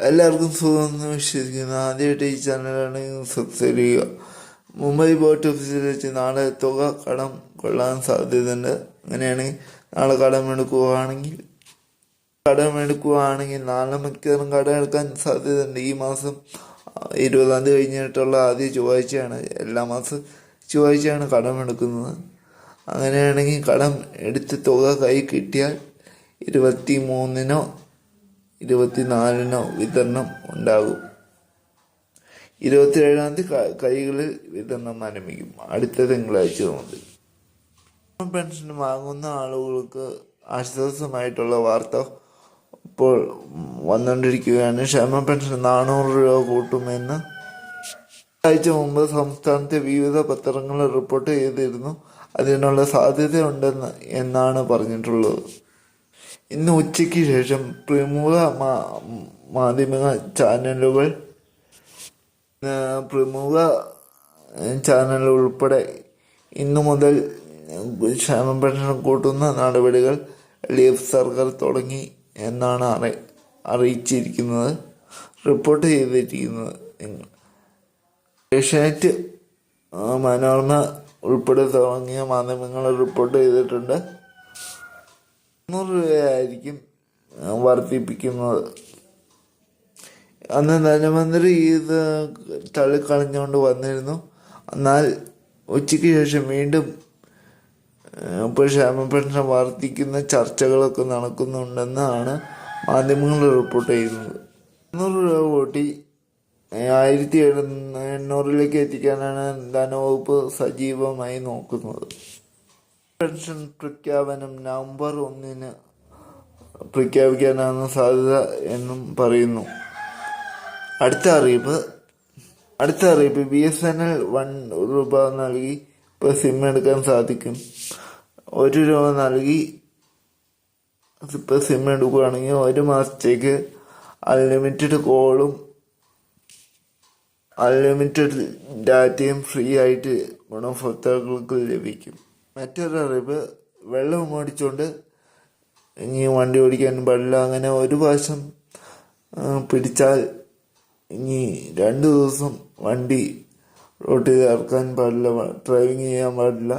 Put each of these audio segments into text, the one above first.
എല്ലാവർക്കും സുഖമെന്ന് വിശ്വസിക്കുന്നു. ആദ്യമായിട്ട് ഈ ചാനലാണ് സബ്സ്ക്രൈബ് ചെയ്യുക. മുംബൈ പോർട്ട് ഓഫീസിൽ വെച്ച് നാളെ തുക കടം കൊള്ളാൻ സാധ്യതയുണ്ട്. അങ്ങനെയാണെങ്കിൽ നാളെ കടമെടുക്കുകയാണെങ്കിൽ കടമെടുക്കുകയാണെങ്കിൽ നാളെ മിക്കവാറും കടം എടുക്കാൻ സാധ്യതയുണ്ട്. ഈ മാസം ഇരുപതാം തീയതി കഴിഞ്ഞിട്ടുള്ള ആദ്യ ചൊവ്വാഴ്ചയാണ്. എല്ലാ മാസം ചൊവ്വാഴ്ചയാണ് കടമെടുക്കുന്നത്. അങ്ങനെയാണെങ്കിൽ കടം എടുത്ത് തുക കൈ കിട്ടിയാൽ ഇരുപത്തി മൂന്നിനോ ഇരുപത്തിനാലിനോ വിതരണം ഉണ്ടാകും. ഇരുപത്തിയേഴാം തീയതി കൈകളിൽ വിതരണം ആരംഭിക്കും. അടുത്ത തിങ്കളാഴ്ച മുതൽ പെൻഷൻ വാങ്ങുന്ന ആളുകൾക്ക് ആശ്വാസമായിട്ടുള്ള വാർത്ത ഇപ്പോൾ വന്നുകൊണ്ടിരിക്കുകയാണ് ക്ഷേമ പെൻഷൻ നാനൂറ് രൂപ കൂട്ടുമെന്ന് ആഴ്ച മുമ്പ് സംസ്ഥാനത്തെ വിവിധ പത്രങ്ങൾ റിപ്പോർട്ട് ചെയ്തിരുന്നു. അതിനുള്ള സാധ്യതയുണ്ടെന്ന് എന്നാണ് പറഞ്ഞിട്ടുള്ളത്. ഇന്ന് ഉച്ചയ്ക്ക് ശേഷം പ്രമുഖ മാധ്യമ ചാനലുകൾ പ്രമുഖ ചാനലുകൾ ഉൾപ്പെടെ ഇന്നു മുതൽ ക്ഷേമ പെൻഷൻ കൂട്ടുന്ന നടപടികൾ എൽ ഡി എഫ് സർക്കാർ തുടങ്ങി എന്നാണ് അറി അറിയിച്ചിരിക്കുന്നത്. റിപ്പോർട്ട് ചെയ്തിരിക്കുന്നത് ഏഷ്യാനെറ്റ് മനോരമ ഉൾപ്പെടെ തുടങ്ങിയ മാധ്യമങ്ങൾ റിപ്പോർട്ട് ചെയ്തിട്ടുണ്ട്. മുന്നൂറ് രൂപയായിരിക്കും വർദ്ധിപ്പിക്കുന്നത്. അന്ന് ധനമന്ത്രി ഇത് തള്ളിക്കളഞ്ഞുകൊണ്ട് വന്നിരുന്നു. എന്നാൽ ഉച്ചയ്ക്ക് ശേഷം വീണ്ടും ഇപ്പോൾ ക്ഷേമ പെൻഷൻ വർദ്ധിക്കുന്ന ചർച്ചകളൊക്കെ നടക്കുന്നുണ്ടെന്നാണ് മാധ്യമങ്ങൾ റിപ്പോർട്ട് ചെയ്യുന്നത്. മുന്നൂറ് രൂപ കൂട്ടി ആയിരത്തി എഴുന്ന എണ്ണൂറിലേക്ക് എത്തിക്കാനാണ് ധനവകുപ്പ് സജീവമായി നോക്കുന്നത്. പെൻഷൻ പ്രഖ്യാപനം നവംബർ ഒന്നിന് പ്രഖ്യാപിക്കാനാണ് സാധ്യത എന്നും പറയുന്നു. അടുത്ത അറിയിപ്പ്. അടുത്ത അറിയിപ്പ്. B S N L one രൂപ നൽകി ഇപ്പോൾ സിം എടുക്കാൻ സാധിക്കും. ഒരു രൂപ നൽകി ഇപ്പോൾ സിം എടുക്കുകയാണെങ്കിൽ ഒരു മാസത്തേക്ക് അൺലിമിറ്റഡ് കോളും അൺലിമിറ്റഡ് ഡാറ്റയും ഫ്രീ ആയിട്ട് ഗുണഭോക്താക്കൾക്ക് ലഭിക്കും. മറ്റൊരു അറിവ് വെള്ളം മേടിച്ചുകൊണ്ട് ഇനി വണ്ടി ഓടിക്കാൻ പാടില്ല. അങ്ങനെ ഒരു പ്രാവശ്യം പിടിച്ചാൽ ഇനി രണ്ട് ദിവസം വണ്ടി റോട്ടിൽ ഇറക്കാൻ പാടില്ല ഡ്രൈവിങ് ചെയ്യാൻ പാടില്ല.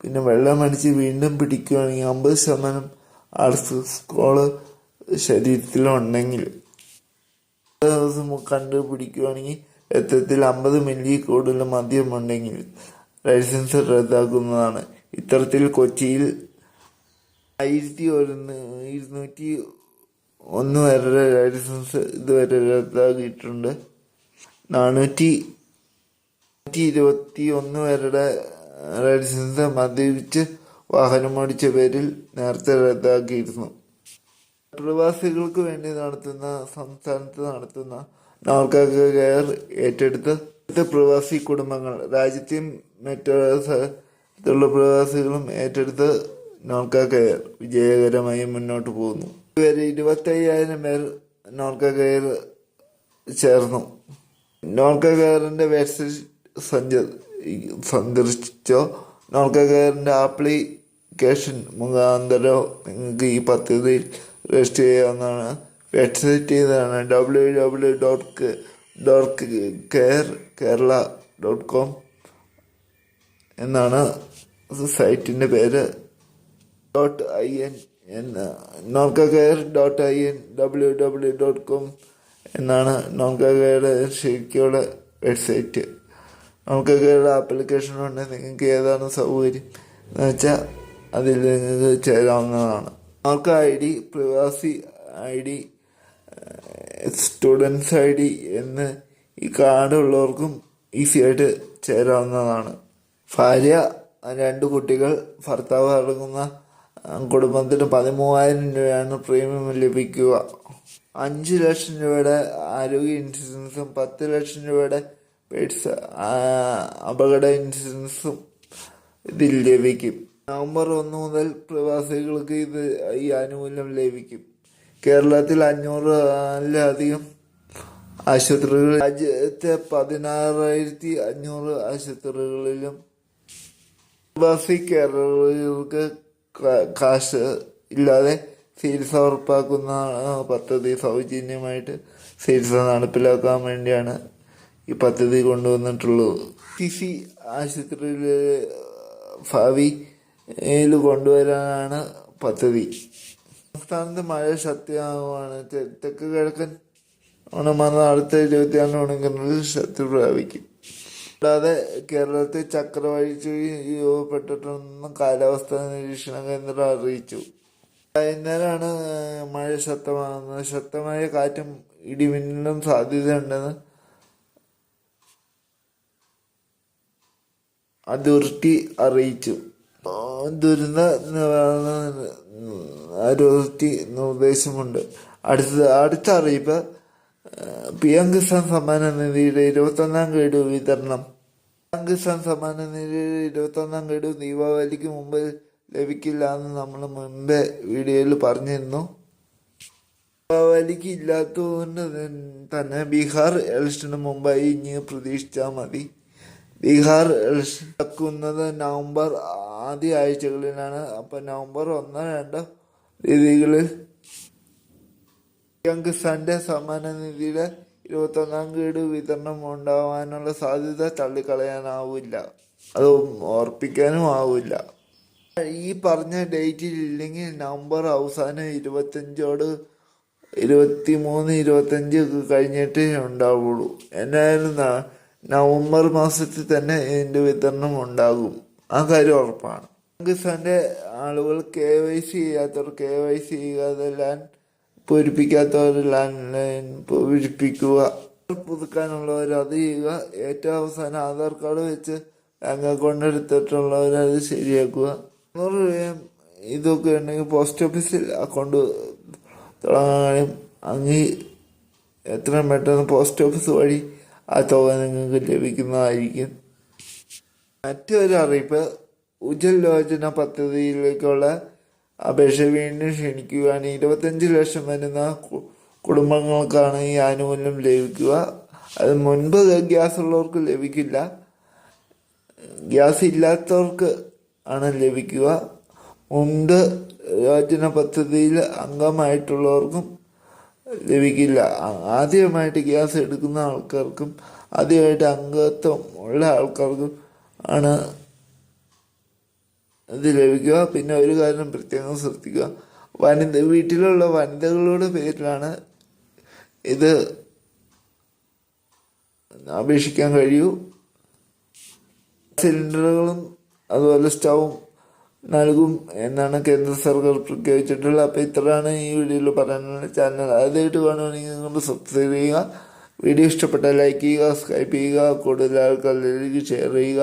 പിന്നെ വെള്ളം അടിച്ച് വീണ്ടും പിടിക്കുകയാണെങ്കിൽ അമ്പത് ശതമാനം ആർസ് സ്കോൾ ശരീരത്തിലുണ്ടെങ്കിൽ ദിവസം കണ്ടുപിടിക്കുകയാണെങ്കിൽ രക്തത്തിൽ അമ്പത് മില്ലി കൂടുതൽ മദ്യമുണ്ടെങ്കിൽ ലൈസൻസ് റദ്ദാക്കുന്നതാണ്. ഇത്തരത്തിൽ കൊച്ചിയിൽ ആയിരത്തി ഇരുന്നൂറ്റി ഒന്ന് വരെ ലൈസൻസ് ഇതുവരെ റദ്ദാക്കിയിട്ടുണ്ട്. നാനൂറ്റി നൂറ്റി ഇരുപത്തി ഒന്ന് പേരുടെ ലൈസൻസ് മദ്യപിച്ച് വാഹനമോടിച്ച പേരിൽ നേരത്തെ റദ്ദാക്കിയിരുന്നു. പ്രവാസികൾക്ക് വേണ്ടി നടത്തുന്ന സംസ്ഥാനത്ത് നടത്തുന്ന കെയർ ഏറ്റെടുത്ത് പ്രവാസി കുടുംബങ്ങൾ രാജ്യത്തെയും മറ്റു സ്ഥലത്തുള്ള പ്രവാസികളും ഏറ്റെടുത്ത് നോർക്ക കെയർ വിജയകരമായി മുന്നോട്ട് പോകുന്നു. ഇതുവരെ ഇരുപത്തി അയ്യായിരം പേർ നോർക്ക കെയർ ചേർന്നു. നോർക്ക കയറിന്റെ വെബ്സൈറ്റ് സഞ്ച സന്ദർശിച്ചോ നോർക്ക കയറിന്റെ ആപ്ലിക്കേഷൻ മുഖാന്തരോ നിങ്ങൾക്ക് ഈ പദ്ധതിയിൽ രജിസ്റ്റർ ചെയ്യാവുന്നതാണ്. വെബ്സൈറ്റ് ഇതാണ് W W dot dot care Kerala dot com. എന്നാണ് സൈറ്റിന്റെ പേര്. ഡോട്ട് ഐ എൻ എന്ന് Norka care dot I N W W dot com എന്നാണ് നോക്ക കെയറുടെ ശരിക്കുള്ള വെബ്സൈറ്റ്. നമുക്ക് കെയറുടെ ആപ്ലിക്കേഷൻ ഉണ്ട് നിങ്ങൾക്ക് ഏതാണ് സൗകര്യം എന്ന് വെച്ചാൽ അതിൽ നിങ്ങൾക്ക് ചേരാവുന്നതാണ്. നമുക്ക് I D Pravasi I D students I D എന്ന് ഈ കാർഡുള്ളവർക്കും ഈസിയായിട്ട് ചേരാവുന്നതാണ്. ഭാര്യ രണ്ട് കുട്ടികൾ ഭർത്താവ് അടങ്ങുന്ന കുടുംബത്തിന് പതിമൂവായിരം രൂപയാണ് പ്രീമിയം ലഭിക്കുക. അഞ്ച് ലക്ഷം രൂപയുടെ ആരോഗ്യ ഇൻഷുറൻസും പത്ത് ലക്ഷം രൂപയുടെ പേഴ്സ് അപകട ഇൻഷുറൻസും ഇതിൽ ലഭിക്കും. നവംബർ ഒന്ന് മുതൽ പ്രവാസികൾക്ക് ഇത് ഈ ആനുകൂല്യം ലഭിക്കും. കേരളത്തിൽ അഞ്ഞൂറിലധികം ആശുപത്രികൾ രാജ്യത്തെ പതിനാറായിരത്തി അഞ്ഞൂറ് ആശുപത്രികളിലും പ്രവാസി കയറുന്നവർക്ക് കാശ് ഇല്ലാതെ ചികിത്സ ഉറപ്പാക്കുന്ന പദ്ധതി സൗജന്യമായിട്ട് ചികിത്സ നടപ്പിലാക്കാൻ വേണ്ടിയാണ് ഈ പദ്ധതി കൊണ്ടുവന്നിട്ടുള്ളത്. സി സി ആശുപത്രിയിൽ ഭാവിയിൽ കൊണ്ടുവരാനാണ് പദ്ധതി. സംസ്ഥാനത്ത് മഴ ശക്തിയാകുവാണ് തെക്ക് കിഴക്കൻ ഓണമാണ് അടുത്ത ഇരുപത്തിയാറ് മണിക്കൂറിൽ ശക്തി പ്രാപിക്കും. കൂടാതെ കേരളത്തിൽ ചക്രവാഴി രൂപപ്പെട്ടിട്ടുണ്ടെന്നും കാലാവസ്ഥാ നിരീക്ഷണ കേന്ദ്രം അറിയിച്ചു. വൈകുന്നേരമാണ് മഴ ശക്തമാകുന്നത്. ശക്തമായ കാറ്റും ഇടിമിന്നലും സാധ്യതയുണ്ടെന്ന് അതോറിറ്റി അറിയിച്ചു. ദുരന്ത നിവാരണ അതോറിറ്റി നിർദ്ദേശമുണ്ട്. അടുത്ത അടുത്ത അറിയിപ്പ് പി എം കിസാൻ സമ്മാന നിധിയുടെ ഇരുപത്തൊന്നാം ഗഡു വിതരണം. പി എം കിസാൻ സമ്മാന നിധിയുടെ ഇരുപത്തൊന്നാം ഗഡു ദീപാവലിക്ക് മുമ്പ് ലഭിക്കില്ല എന്ന് നമ്മൾ മുമ്പേ വീഡിയോയിൽ പറഞ്ഞിരുന്നു. ദീപാവലിക്ക് ഇല്ലാത്തതുകൊണ്ട് തന്നെ ബീഹാർ ഇലക്ഷന് മുമ്പായി ഇനി പ്രതീക്ഷിച്ചാൽ മതി. ബീഹാർ ഇലക്ഷൻ നടക്കുന്നത് നവംബർ ആദ്യ ആഴ്ചകളിലാണ്. അപ്പം നവംബർ ഒന്ന് രണ്ട് തീയതികളിൽ പിഎം കിസാന്റെ സമ്മാന നിധിയുടെ ഇരുപത്തൊന്നാം ഗഡു വിതരണം ഉണ്ടാവാനുള്ള സാധ്യത തള്ളിക്കളയാനാവില്ല. അത് ഓർപ്പിക്കാനും ആവില്ല. ഈ പറഞ്ഞ ഡേറ്റിൽ ഇല്ലെങ്കിൽ നവംബർ അവസാനം ഇരുപത്തഞ്ചോട് ഇരുപത്തി മൂന്ന് ഇരുപത്തഞ്ച് കഴിഞ്ഞിട്ടേ ഉണ്ടാവുള്ളൂ. എന്നായാലും നവംബർ മാസത്തിൽ തന്നെ ഇതിന്റെ വിതരണം ഉണ്ടാകും. ആ കാര്യം ഉറപ്പാണ്. പാകിസ്ഥാന്റെ ആളുകൾ കെ വൈ സി ചെയ്യാത്തവർ കെ വൈ സി ചെയ്യാതെ ലാൻഡ് പൂരിപ്പിക്കാത്തവർ ലാൻഡ് ലൈൻ പൂരിപ്പിക്കുക. പുതുക്കാനുള്ളവർ അത് ചെയ്യുക. ഏറ്റവും അവസാനം ആധാർ കാർഡ് വെച്ച് ബാങ്ക് അക്കൗണ്ട് അത് ശരിയാക്കുക. നൂറ് രൂപയും ഇതൊക്കെ ഉണ്ടെങ്കിൽ പോസ്റ്റ് ഓഫീസിൽ അക്കൗണ്ട് തുടങ്ങാനും അങ്ങ് എത്രയും പെട്ടെന്ന് പോസ്റ്റ് ഓഫീസ് വഴി ആ തുക നിങ്ങൾക്ക് ലഭിക്കുന്നതായിരിക്കും. മറ്റൊരു അറിയിപ്പ്. ഉജ്ജൽ യോജന പദ്ധതിയിലേക്കുള്ള അപേക്ഷ വീണ്ടും ക്ഷണിക്കുവാൻ ഇരുപത്തഞ്ച് ലക്ഷം വരുന്ന കുടുംബങ്ങൾക്കാണ് ഈ ആനുകൂല്യം ലഭിക്കുക. അത് മുൻപ് ഗ്യാസ് ഉള്ളവർക്ക് ലഭിക്കില്ല. ഗ്യാസ് ഇല്ലാത്തവർക്ക് ആണ് ലഭിക്കുക. മുൻപ് യോജന പദ്ധതിയിൽ അംഗമായിട്ടുള്ളവർക്കും ലഭിക്കില്ല. ആദ്യമായിട്ട് ഗ്യാസ് എടുക്കുന്ന ആൾക്കാർക്കും ആദ്യമായിട്ട് അംഗത്വം ഉള്ള ആൾക്കാർക്കും ആണ് ഇത് ലഭിക്കുക. പിന്നെ ഒരു കാര്യം പ്രത്യേകം ശ്രദ്ധിക്കുക. വനിത വീട്ടിലുള്ള വനിതകളുടെ പേരിലാണ് ഇത് അപേക്ഷിക്കാൻ കഴിയൂ. സിലിണ്ടറുകളും അതുപോലെ സ്റ്റൗവും നൽകും എന്നാണ് കേന്ദ്ര സർക്കാർ പ്രഖ്യാപിച്ചിട്ടുള്ളത്. അപ്പോൾ ഇത്രയാണ് ഈ വീഡിയോയിൽ പറയാനുള്ള ചാനൽ. ആദ്യമായിട്ട് കാണുകയാണെങ്കിൽ നിങ്ങൾ സബ്സ്ക്രൈബ് ചെയ്യുക. വീഡിയോ ഇഷ്ടപ്പെട്ടാൽ ലൈക്ക് ചെയ്യുക സബ്സ്ക്രൈബ് ചെയ്യുക. കൂടുതൽ ആൾക്കാരിലേക്ക് ഷെയർ ചെയ്യുക.